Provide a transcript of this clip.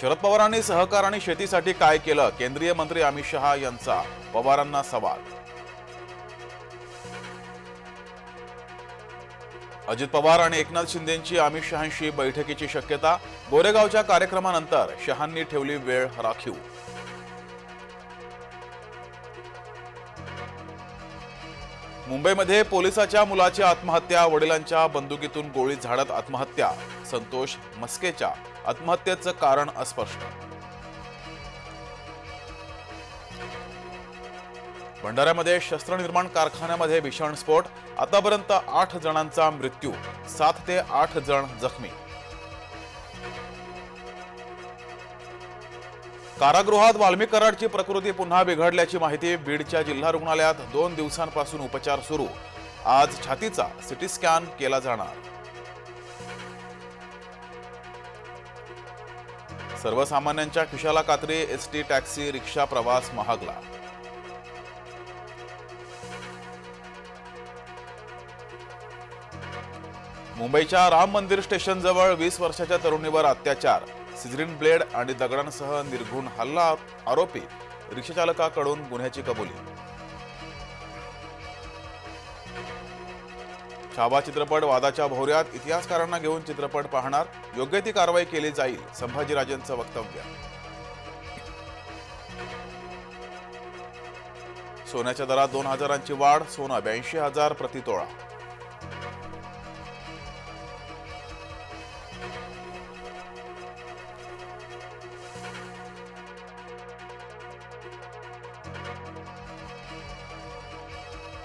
शरद पवारांनी सहकार आणि शेतीसाठी काय केलं? केंद्रीय मंत्री अमित शहा यांचा पवारांना सवाल. अजित पवार आणि एकनाथ शिंदेची अमित शहांशी बैठकीची शक्यता. गोरेगावच्या कार्यक्रमानंतर शहांनी ठेवली वेळ राखीव. मुंबईमध्ये पोलिसाच्या मुलाची आत्महत्या वडिलांच्या बंदुकीतून गोळी झाडत आत्महत्या संतोष मस्केच्या आत्महत्येचं कारण अस्पष्ट. भंडाऱ्यामध्ये शस्त्रनिर्माण कारखान्यामध्ये भीषण स्फोट आतापर्यंत आठ जणांचा मृत्यू सात ते आठ जण जखमी. कारागृहात वाल्मिक कराडची प्रकृती पुन्हा बिघडल्याची माहिती बीडच्या जिल्हा रुग्णालयात दोन दिवसांपासून उपचार सुरू. आज छातीचा सिटी स्कॅन केला जाणार. सर्वसामान्यांच्या खिशाला कात्री एसटी टॅक्सी रिक्षा प्रवास महागला. मुंबईच्या राम मंदिर स्टेशनजवळ वीस वर्षाच्या तरुणीवर अत्याचार. सिझरिन ब्लेड आणि दगडांसह निर्घुण हल्ला आरोपी रिक्षाचालकाकडून गुन्ह्याची कबुली. छावा चित्रपट वादाच्या भोवऱ्यात इतिहासकारांना घेऊन चित्रपट पाहणार योग्य ती कारवाई केली जाईल संभाजीराजेंचं वक्तव्य. सोन्याच्या दरात दोन हजारांची वाढ सोनं ब्याऐंशी हजार प्रतितोळा